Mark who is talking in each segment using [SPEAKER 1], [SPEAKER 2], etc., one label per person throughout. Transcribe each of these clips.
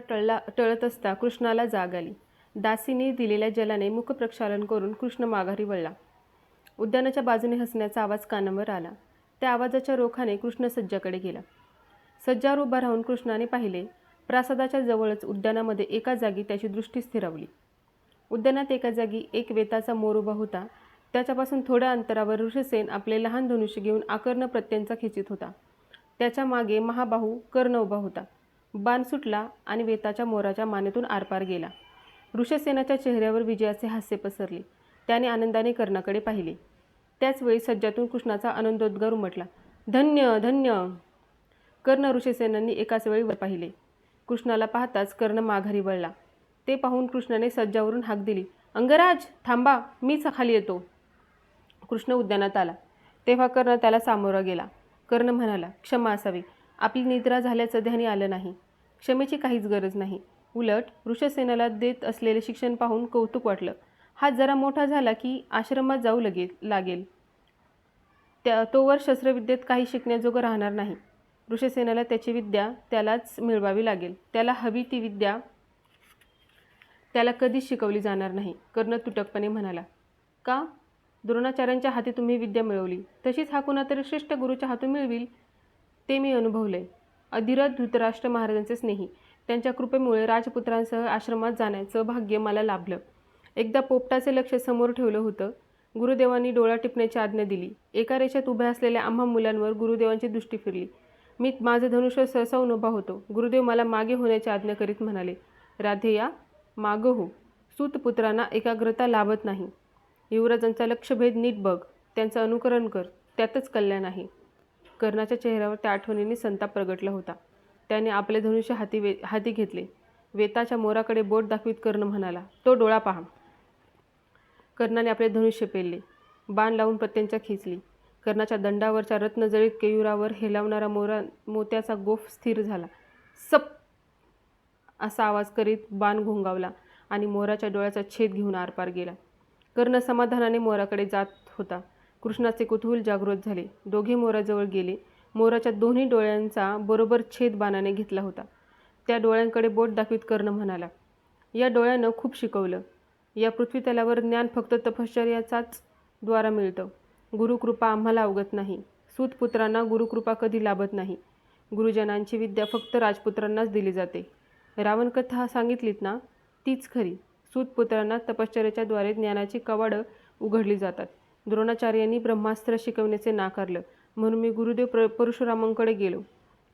[SPEAKER 1] टळला टळत असता कृष्णाला जाग आली. दासीने दिलेल्या जलाने मुखप्रक्षालन करून कृष्ण माघारी वळला. उद्यानाच्या बाजूने हसण्याचा आवाज कानावर आला. त्या आवाजाच्या रोखाने कृष्ण सज्जाकडे गेला. सज्जावर उभा राहून कृष्णाने पाहिले प्रासादाच्या जवळच उद्यानामध्ये एका जागी त्याची दृष्टी स्थिरावली. उद्यानात एका जागी एक वेताचा मोर उभा होता. त्याच्यापासून थोड्या अंतरावर ऋषसेन आपले लहान धनुष्य घेऊन आकर्ण प्रत्यंचा खेचित होता. त्याच्यामागे महाबाहू कर्ण उभा होता. बाण सुटला आणि वेताच्या मोराच्या मानेतून आरपार गेला. ऋषसेनाच्या चेहऱ्यावर विजयाचे हास्य पसरले. त्याने आनंदाने कर्णाकडे पाहिले. त्याचवेळी सज्जातून कृष्णाचा आनंदोद्गार उमटला. धन्य धन्य! कर्ण ऋषसेनांनी एकाच वेळी वर पाहिले. कृष्णाला पाहताच कर्ण माघारी वळला. ते पाहून कृष्णाने सज्जावरून हाक दिली. अंगराज थांबा मीच खाली येतो. कृष्ण उद्यानात आला. तेव्हा कर्ण त्याला सामोरा गेला. कर्ण म्हणाला क्षमा असावी. आपली निद्रा झाल्याचं ध्यानी आलं नाही. क्षमेची काहीच गरज नाही. उलट ऋषसेनाला देत असलेले शिक्षण पाहून कौतुक वाटलं. हा जरा मोठा झाला की आश्रमात जाऊ लगे लागेल. त्या तोवर शस्त्रविद्येत काही शिकण्याजोगं राहणार नाही. ऋषसेनाला त्याची विद्या त्यालाच मिळवावी लागेल. त्याला हवी ती विद्या त्याला कधीच शिकवली जाणार नाही कर्ण तुटकपणे म्हणाला. का? द्रोणाचार्यांच्या हाती तुम्ही विद्या मिळवली. तशीच हा कुणातरी श्रेष्ठ गुरुच्या हातून मिळविल? ते मी अनुभवले. अधिरथ धृतराष्ट्र महाराजांचे स्नेही. त्यांच्या कृपेमुळे राजपुत्रांसह आश्रमात जाण्याचं भाग्य मला लाभलं. एकदा पोपटाचे लक्ष समोर ठेवलं होतं. गुरुदेवांनी डोळा टिपण्याची आज्ञा दिली. एका रेषेत उभ्या असलेल्या आम्हा मुलांवर गुरुदेवांची दृष्टी फिरली. मी माझं धनुष्य सहसा उभा होतो. गुरुदेव मला मागे होण्याची आज्ञा करीत म्हणाले राधेया मागं हो. सूतपुत्रांना एकाग्रता लाभत नाही. युवराजांचा लक्षभेद नीट बघ. त्यांचं अनुकरण कर. त्यातच कल्याण आहे. कर्णाच्या चेहऱ्यावर त्या आठवणीने संताप प्रगटला होता. त्याने आपले धनुष्य हाती वे हाती घेतले. वेताच्या मोराकडे बोट दाखवीत कर्ण म्हणाला तो डोळा पहा. कर्णाने आपले धनुष्य पेलले. बाण लावून प्रत्यंचा खेचली. कर्णाच्या दंडावरच्या रत्नजळीत केयुरावर हेलावणारा मोरा मोत्याचा गोफ स्थिर झाला. सप! असा आवाज करीत बाण घोंगावला आणि मोराच्या डोळ्याचा छेद घेऊन आरपार गेला. कर्ण समाधानाने मोराकडे जात होता. कृष्णाचे कुतूहल जागृत झाले. दोघे मोराजवळ गेले. मोराच्या दोन्ही डोळ्यांचा बरोबर छेद बाणाने घेतला होता. त्या डोळ्यांकडे बोट दाखवित कर्ण म्हणाला या डोळ्यानं खूप शिकवलं. या पृथ्वीतलावर ज्ञान फक्त तपश्चर्याचाच द्वारा मिळतं. गुरुकृपा आम्हाला अवगत नाही. सूतपुत्रांना गुरुकृपा कधी लाभत नाही. गुरुजनांची विद्या फक्त राजपुत्रांनाच दिली जाते. रावणकथा सांगितलीत ना? तीच खरी. सूतपुत्रांना तपश्चर्याच्या द्वारे ज्ञानाची कवाडं उघडली जातात. द्रोणाचार्यांनी ब्रह्मास्त्र शिकवण्याचे नाकारलं. म्हणून मी गुरुदेव प्र परशुरामांकडे गेलो.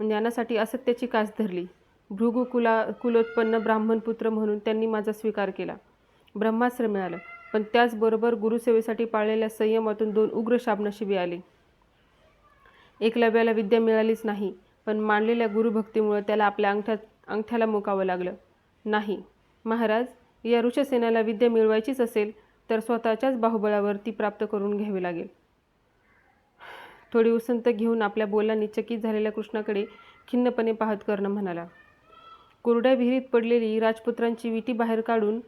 [SPEAKER 1] ज्ञानासाठी असत्याची कास धरली. भृगुकुला कुलोत्पन्न ब्राह्मणपुत्र म्हणून त्यांनी माझा स्वीकार केला. ब्रह्मास्त्र मिळालं. पण त्याचबरोबर गुरुसेवेसाठी पाळलेल्या संयमातून दोन उग्र शाबनशिबी आले. एकलव्याला विद्या मिळालीच नाही पण मांडलेल्या गुरुभक्तीमुळे त्याला आपल्या अंगठ्यात अंगठ्याला मुकावं लागलं. नाही. महाराज या ऋषसेनाला विद्या मिळवायचीच असेल तर स्वतःच्याच बाहुबळावर ती प्राप्त करून घ्यावी लागेल. थोडी उसंत घेऊन आपल्या बोलांनी चकित झालेल्या कृष्णाकडे खिन्नपणे पाहत कर्ण म्हणाला कोरड्या विहिरीत पडलेली राजपुत्रांची विटी बाहेर काढून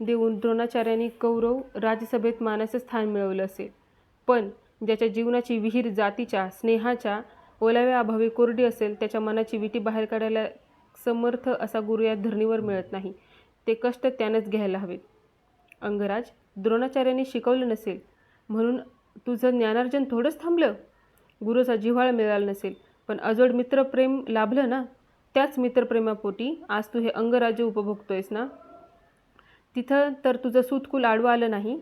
[SPEAKER 1] देऊन द्रोणाचार्यांनी कौरव राजसभेत मानाचं स्थान मिळवलं असेल पण ज्याच्या जीवनाची विहीर जातीच्या स्नेहाच्या ओलाव्या अभावी कोरडी असेल त्याच्या मनाची विटी बाहेर काढायला समर्थ असा गुरु या धरणीवर मिळत नाही. ते कष्ट त्यानंच घ्यायला हवेत. अंगराज द्रोणाचार्यांनी शिकवलं नसेल. म्हणून तुझं ज्ञानार्जन थोडंच थांबलं? गुरुचा जिव्हाळा मिळाला नसेल. पण अजोड मित्रप्रेम लाभलं ना? त्याच मित्रप्रेमापोटी आज तू हे अंगराज्य उपभोगतोयस ना? तिथं तर तुझं सूतकुल आडवं आलं नाही?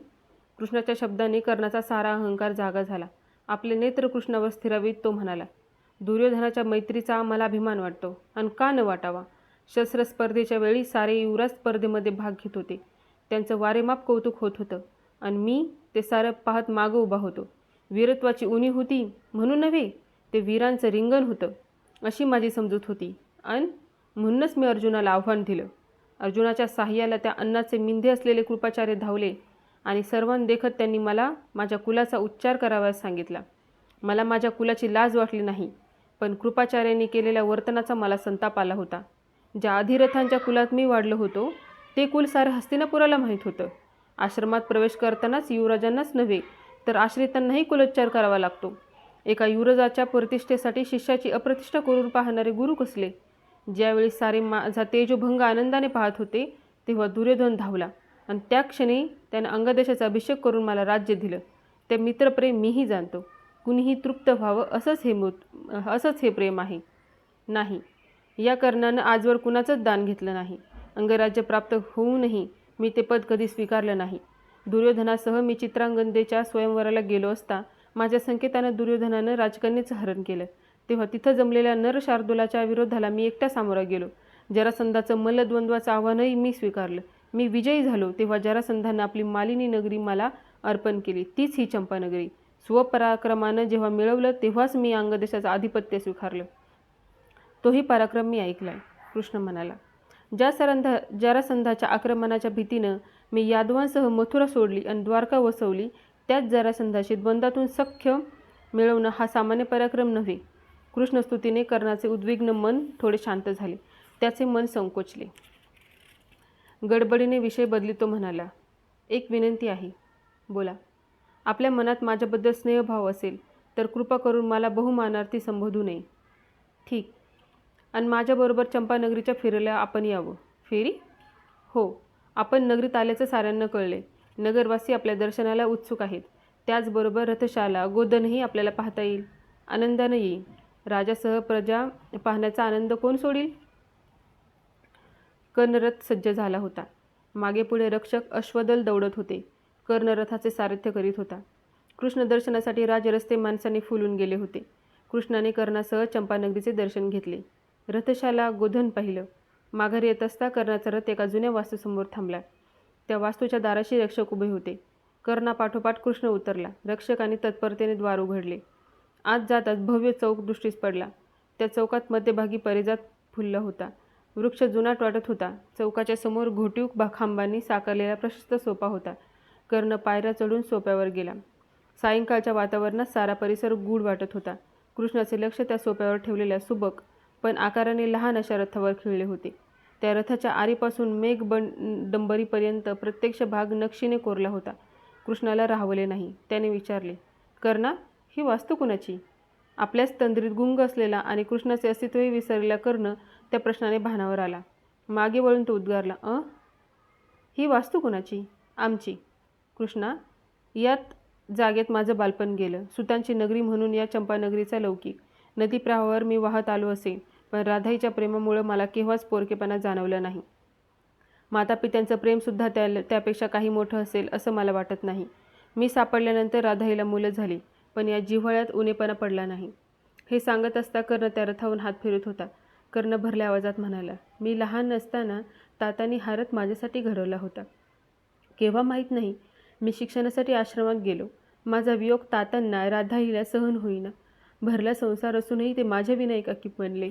[SPEAKER 1] कृष्णाच्या शब्दाने कर्णाचा सारा अहंकार जागा झाला. आपले नेत्र कृष्णावर स्थिरावीत तो म्हणाला दुर्योधनाच्या मैत्रीचा मला अभिमान वाटतो आणि का न वाटावा? शस्त्रस्पर्धेच्या वेळी सारे युवराज स्पर्धेमध्ये भाग घेत होते. त्यांचं वारेमाप कौतुक होत होतं. आणि मी ते सारं पाहत मागं उभा होतो. वीरत्वाची उणी होती म्हणून नव्हे ते वीरांचं रिंगण होतं अशी माझी समजूत होती. आणि म्हणूनच मी अर्जुनाला आव्हान दिलं. अर्जुनाच्या साह्याला त्या अन्नाचे मिंधे असलेले कृपाचार्य धावले आणि सर्वांदेखत त्यांनी मला माझ्या कुलाचा उच्चार करावयास सांगितला. मला माझ्या कुलाची लाज वाटली नाही पण कृपाचार्यांनी केलेल्या वर्तनाचा मला संताप आला होता. ज्या अधिरथांच्या कुलात मी वाढलो होतो ते कुल सार हस्तिनापुराला माहीत होतं. आश्रमात प्रवेश करतानाच युवराजांनाच नव्हे तर आश्रितांनाही कुलोच्चार करावा लागतो. एका युवराजाच्या प्रतिष्ठेसाठी शिष्याची अप्रतिष्ठा करून पाहणारे गुरु कसले? ज्यावेळी सारे माझा तेजोभंग आनंदाने पाहत होते तेव्हा दुर्योधन धावला आणि त्या क्षणी त्यानं अंगदेशाचा अभिषेक करून मला राज्य दिलं. ते मित्रप्रेम मीही जाणतो. कुणीही तृप्त व्हावं असंच हे मृत असंच हे प्रेम आहे. नाही या कर्णानं आजवर कुणाचंच दान घेतलं नाही. अंगराज्य प्राप्त होऊनही मी ते पद कधी स्वीकारलं नाही. दुर्योधनासह मी चित्रांगदेच्या स्वयंवराला गेलो असता माझ्या संकेतानं दुर्योधनानं राजकन्येचं हरण केलं. तेव्हा तिथं जमलेल्या नर शार्दुलाच्या विरोधाला मी एकटा सामोरा गेलो. जरासंधाचं मल्लद्वंद्वाचं आव्हानही मी स्वीकारलं. मी विजयी झालो तेव्हा जरासंधानं आपली मालिनी नगरी मला अर्पण केली. तीच ही चंपानगरी. स्वपराक्रमानं जेव्हा मिळवलं तेव्हाच मी अंगदेशाचं आधिपत्य स्वीकारलं. तोही पराक्रम मी ऐकलाय. कृष्ण म्हणाला ज्या सरंध जरासंधाच्या आक्रमणाच्या भीतीनं मी यादवांसह मथुरा सोडली आणि द्वारका वसवली त्याच जरासंधाशी द्वंद्वातून सख्य मिळवणं हा सामान्य पराक्रम नव्हे. कृष्णस्तुतीने कर्णाचे उद्विग्न मन थोडे शांत झाले. त्याचे मन संकोचले. गडबडीने विषय बदली तो म्हणाला एक विनंती आहे. बोला. आपल्या मनात माझ्याबद्दल स्नेहभाव असेल तर कृपा करून मला बहुमानार्थी संबोधू नये. ठीक. आणि माझ्याबरोबर चंपानगरीच्या फेरीला आपण यावं. फेरी? हो. आपण नगरीत आल्याचं साऱ्यांना कळले. नगरवासी आपल्या दर्शनाला उत्सुक आहेत. त्याचबरोबर रथशाला गोदनही आपल्याला पाहता येईल. आनंदानं येईल. राजासह प्रजा पाहण्याचा आनंद कोण सोडील? कर्णरथ सज्ज झाला होता. मागे पुढे रक्षक अश्वदल दौडत होते. कर्णरथाचे सारथ्य करीत होता. कृष्ण दर्शनासाठी राजरस्ते माणसाने फुलून गेले होते. कृष्णाने कर्णासह चंपानगरीचे दर्शन घेतले. रथशाला गोधन पाहिलं. माघारी येत असता कर्णाचा रथ एका जुन्या वास्तूसमोर थांबला. त्या वास्तूच्या दाराशी रक्षक उभे होते. कर्णापाठोपाठ कृष्ण उतरला. रक्षकाने तत्परतेने द्वार उघडले. आत जाताच भव्य चौक दृष्टीस पडला. त्या चौकात मध्यभागी परिजात फुलला होता. वृक्ष जुनाट वाटत होता. चौकाच्या समोर घोटीव खांबांनी साकारलेला प्रशस्त सोपा होता. कर्ण पायऱ्या चढून सोप्यावर गेला. सायंकाळच्या वातावरणात सारा परिसर गूढ वाटत होता. कृष्णाचे लक्ष त्या सोप्यावर ठेवलेल्या सुबक पण आकाराने लहान अशा रथावर खिळले होते. त्या रथाच्या आरीपासून मेघ बन डंबरीपर्यंत प्रत्यक्ष भाग नक्षीने कोरला होता. कृष्णाला राहवले नाही. त्याने विचारले कर्णा ही वास्तू कुणाची? आपल्याच तंद्रीत गुंग असलेला आणि कृष्णाचे अस्तित्वही विसरलेला कर्ण त्या प्रश्नाने भानावर आला. मागे वळून तो उद्गारला अ? ही वास्तू कुणाची? आमची. कृष्णा यात जागेत माझं बालपण गेलं. सुतांची नगरी म्हणून या चंपानगरीचा लौकिक. नदी प्रवाहावर मी वाहत आलो असेल पण राधाईच्या प्रेमामुळं मला केव्हाच पोरकेपणा जाणवलं नाही. मातापित्यांचं प्रेमसुद्धा त्या त्यापेक्षा काही मोठं असेल असं मला वाटत नाही. मी सापडल्यानंतर राधाईला मुलं झाली पण या जिव्हाळ्यात उणेपणा पडला नाही. हे सांगत असता कर्ण त्या रथावरून हात फिरत होता. कर्ण भरल्या आवाजात म्हणाला मी लहान असताना तातांनी हारत माझ्यासाठी घडवला होता. केव्हा माहीत नाही मी शिक्षणासाठी आश्रमात गेलो. माझा वियोग तातांना राधाईला सहन होईना. भरला संसार असूनही ते माझ्या विनायक अकीप बनले.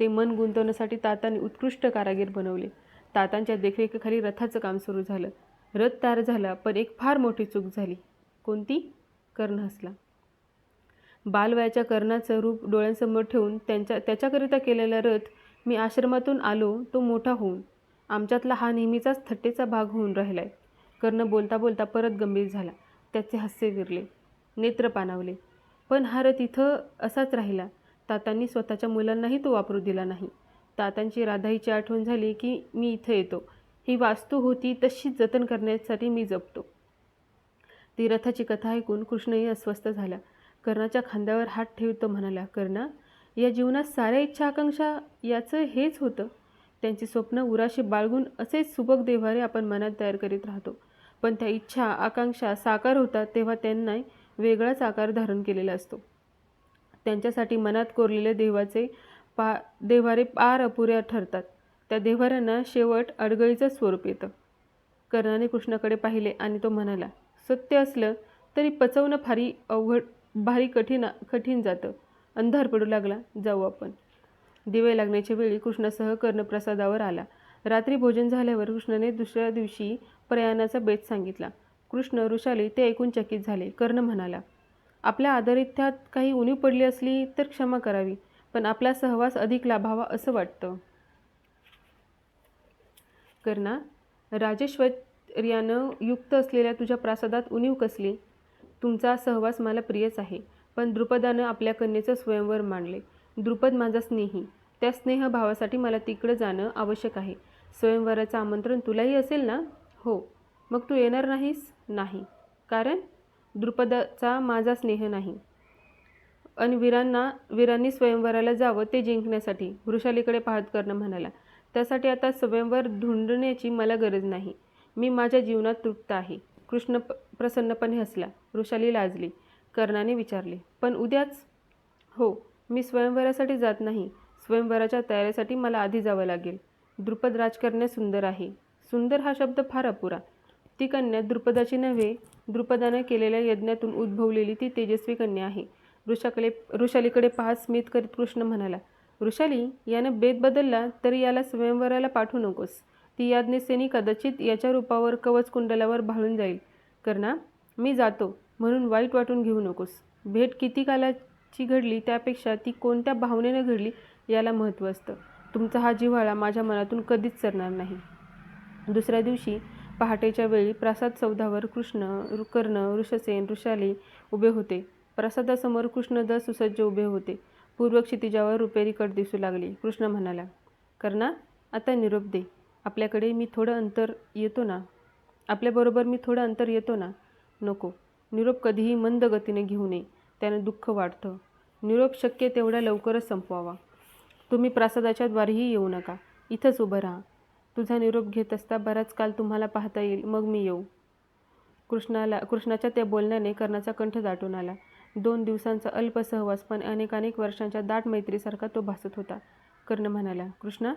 [SPEAKER 1] ते मन गुंतवण्यासाठी तातांनी उत्कृष्ट कारागीर बनवले. तातांच्या देखरेखीखाली रथाचं काम सुरू झालं. रथ तयार झाला पण एक फार मोठी चूक झाली. कोणती? कर्ण हसला. बालवयाच्या कर्णाचं रूप डोळ्यांसमोर ठेवून त्यांच्या त्याच्याकरिता केलेला रथ मी आश्रमातून आलो तो मोठा होऊन आमच्यातला हा नेहमीचाच थट्टेचा भाग होऊन राहिलाय. कर्ण बोलता बोलता परत गंभीर झाला. त्याचे हास्य विरले. नेत्र पाणावले. पण हा रथ इथं असाच राहिला. तातांनी स्वतःच्या मुलांनाही तो वापरू दिला नाही. तातांची राधाईची आठवण झाली की मी इथं येतो. ही वास्तू होती तशीच जतन करण्यासाठी मी जपतो. ती रथाची कथा ऐकून कृष्णही अस्वस्थ झाला कर्णाच्या खांद्यावर हात ठेवतो म्हणाला कर्णा या जीवनात साऱ्या इच्छा आकांक्षा याचं हेच होतं. त्यांची स्वप्न उराशी बाळगून असेच सुबक देव्हारे आपण मनात तयार करीत राहतो. पण त्या इच्छा आकांक्षा साकार होतात तेव्हा त्यांना वेगळाच आकार धारण केलेला असतो. त्यांच्यासाठी मनात कोरलेले देवाचे पा देव्हारे पार अपुऱ्या ठरतात. त्या देव्हाऱ्यांना शेवट अडगळीचं स्वरूप येतं. कर्णाने कृष्णाकडे पाहिले आणि तो म्हणाला सत्य असलं तरी पचवणं फारी अवघड भारी कठीण कठीण जातं अंधार पडू लागला. जाऊ आपण दिवे लागण्याच्या वेळी कृष्णासह कर्णप्रसादावर आला. रात्री भोजन झाल्यावर कृष्णाने दुसऱ्या दिवशी प्रयाणाचा बेत सांगितला. कृष्ण ऋषाली ते ऐकून चकित झाले कर्ण म्हणाला आपल्या आदरित्यात काही उणीव पडली असली तर क्षमा करावी पण आपला सहवास अधिक लाभावा असं वाटतं. कर्णा राजेश्वर्यानं युक्त असलेल्या तुझ्या प्रासादात उणीव कसली? तुमचा सहवास मला प्रियच आहे पण द्रुपदानं आपल्या कन्येचं स्वयंवर मांडले. द्रुपद माझा स्नेही त्या स्नेहभावासाठी मला तिकडं जाणं आवश्यक आहे. स्वयंवराचं आमंत्रण तुलाही असेल ना? हो. मग तू येणार नाहीस? नाही. कारण? द्रुपदाचा माझा स्नेह नाही. आणि वीरांना वीरांनी स्वयंवराला जावं ते जिंकण्यासाठी वृषालीकडे पाहत कर्ण म्हणाला त्यासाठी आता स्वयंवर ढूंढण्याची मला गरज नाही. मी माझ्या जीवनात तृप्त आहे. कृष्ण प प्रसन्नपणे हसला. वृषाली लाजली. कर्णाने विचारले पण उद्याच? हो मी स्वयंवरासाठी जात नाही. स्वयंवराच्या तयारीसाठी मला आधी जावं लागेल. द्रुपद राजकारण्या सुंदर आहे. सुंदर हा शब्द फार अपुरा. ती कन्या द्रुपदाची नव्हे द्रुपदानं केलेल्या यज्ञातून उद्भवलेली ती तेजस्वी कन्या आहे. ऋषाकडे ऋषालीकडे पाहत स्मित करीत कृष्ण म्हणाला ऋषाली यानं बेत बदलला तरी याला स्वयंवराला पाठवू नकोस. ती याज्ञसेनी कदाचित याच्या रूपावर कवच कुंडलावर भाळून जाईल. कर्णा मी जातो म्हणून वाईट वाटून घेऊ नकोस. भेट किती कालाची घडली त्यापेक्षा ती कोणत्या भावनेनं घडली याला महत्त्व असतं. तुमचा हा जिव्हाळा माझ्या मनातून कधीच सरणार नाही. दुसऱ्या दिवशी पहाटेच्या वेळी प्रासाद चौदावर कृष्ण कर्ण ऋषसेन ऋषाली उभे होते. प्रासादासमोर कृष्णदल सुसज्ज उभे होते. पूर्व क्षितिजावर रुपेरी कट दिसू लागली. कृष्ण म्हणाला कर्णा आता निरोप दे. आपल्याकडे मी थोडं अंतर येतो ना? आपल्याबरोबर मी थोडं अंतर येतो ना? नको. निरोप कधीही मंद गतीने घेऊ नये. त्यानं दुःख वाढतं. निरोप शक्य तेवढ्या लवकरच संपवावा. तुम्ही प्रासादाच्या द्वारेही येऊ नका. इथंच उभं राहा. तुझा निरोप घेत असता बराच काल तुम्हाला पाहता येईल मग मी येऊ. कृष्णाला कृष्णाच्या त्या बोलण्याने कर्णाचा कंठ दाटून आला. दोन दिवसांचा अल्प सहवास पण अनेक अनेक वर्षांच्या दाट मैत्रीसारखा तो भासत होता. कर्ण म्हणाला कृष्णा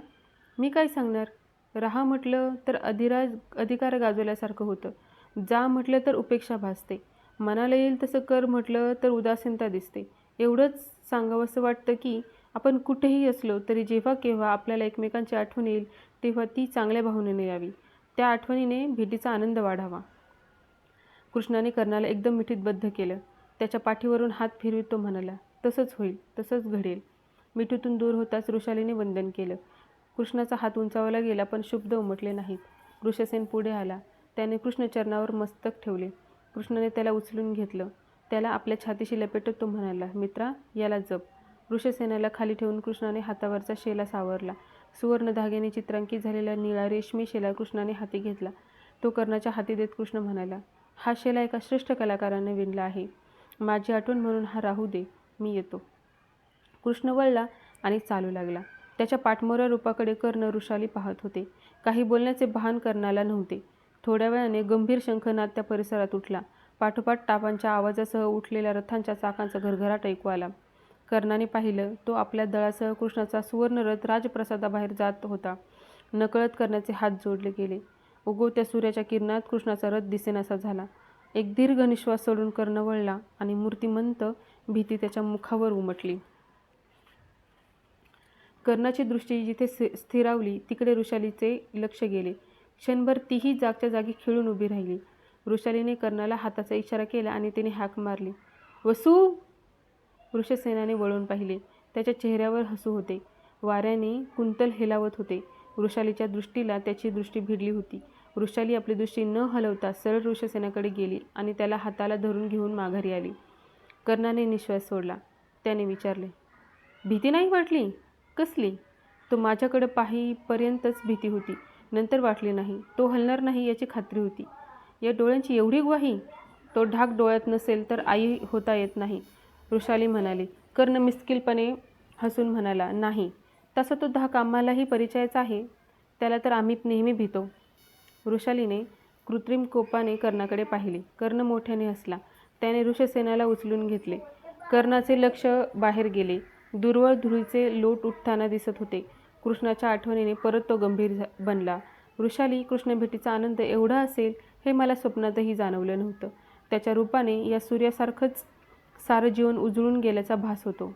[SPEAKER 1] मी काय सांगणार? राहा म्हटलं तर अधिराज अधिकार गाजवल्यासारखं होतं. जा म्हटलं तर उपेक्षा भासते. मनाला येईल तसं कर म्हटलं तर उदासीनता दिसते. एवढंच सांगावंसं वाटतं की आपण कुठेही असलो तरी जेव्हा केव्हा आपल्याला एकमेकांची आठवण येईल तेव्हा ती चांगल्या भावनेने यावी त्या आठवणीने भेटीचा आनंद वाढावा. कृष्णाने कर्णाला एकदम मिठीत बद्ध केलं. त्याच्या पाठीवरून हात फिरवीत तो म्हणाला तसंच होईल तसंच घडेल. मिठीतून दूर होताच ऋषालीने वंदन केलं. कृष्णाचा हात उंचावला गेला पण शुब्द उमटले नाहीत. ऋषसेन पुढे आला. त्याने कृष्णचरणावर मस्तक ठेवले. कृष्णाने त्याला उचलून घेतलं. त्याला आपल्या छातीशी लपेटत तो म्हणाला मित्रा याला जप. ऋषसेनाला खाली ठेवून कृष्णाने हातावरचा शेला सावरला. सुवर्ण धाग्याने चित्रांकित झालेला निळा रेशमी शेला कृष्णाने हाती घेतला. तो कर्णाच्या हाती देत कृष्ण म्हणाला हा शेला एका श्रेष्ठ कलाकाराने विणला आहे. माझी आठवण म्हणून हा राहू दे मी येतो. कृष्ण वळला आणि चालू लागला. त्याच्या पाठमोऱ्या रूपाकडे कर्ण ऋषाली पाहत होते. काही बोलण्याचे भान कर्णाला नव्हते. थोड्या वेळाने गंभीर शंखनाद त्या परिसरात उठला. पाठोपाठ टापांच्या आवाजासह उठलेल्या रथांच्या चाकांचा घरघराट ऐकू आला. कर्णाने पाहिलं तो आपल्या दळासह कृष्णाचा सुवर्णरथ राजप्रसादाबाहेर जात होता. नकळत कर्णाचे हात जोडले गेले. उगवत्या सूर्याच्या किरणात कृष्णाचा रथ दिसेनासा झाला. एक दीर्घ निश्वास सोडून कर्ण वळला आणि मूर्तिमंत भीती त्याच्या मुखावर उमटली. कर्णाची दृष्टी जिथे स्थिरावली तिकडे ऋषालीचे लक्ष गेले. क्षणभर तीही जागच्या जागी खिळून उभी राहिली. ऋषालीने कर्णाला हाताचा इशारा केला आणि तिने हाक मारली. वसू! वृषसेनाने वळून पाहिले. त्याच्या चेहऱ्यावर हसू होते. वाऱ्याने कुंतल हेलावत होते. वृषालीच्या दृष्टीला त्याची दृष्टी भिडली होती. वृषाली आपली दृष्टी न हलवता सरळ ऋषसेनाकडे गेली आणि त्याला हाताला धरून घेऊन माघारी आली. कर्णाने निश्वास सोडला. त्याने विचारले भीती नाही वाटली? कसली? तो माझ्याकडे पाहीपर्यंतच भीती होती. नंतर वाटली नाही. तो हलणार नाही याची खात्री होती. या डोळ्यांची एवढी ग्वाही? तो ढाक डोळ्यात नसेल तर आई होता येत नाही. वृषाली म्हणाली कर्ण मिस्किलपणे हसून म्हणाला नाही तसा तो धाक आम्हालाही परिचयाचा आहे. त्याला तर आम्ही नेहमी भीतो. वृषालीने कृत्रिम कोपाने कर्णाकडे पाहिले. कर्ण मोठ्याने हसला. त्याने ऋषसेनाला उचलून घेतले. कर्णाचे लक्ष बाहेर गेले. दुर्वळ धुळीचे लोट उठताना दिसत होते. कृष्णाच्या आठवणीने परत तो गंभीर बनला. वृषाली कृष्णभेटीचा आनंद एवढा असेल हे मला स्वप्नातही जाणवलं नव्हतं. त्याच्या रूपाने या सूर्यासारखंच सारं जीवन उजळून गेल्याचा भास होतो.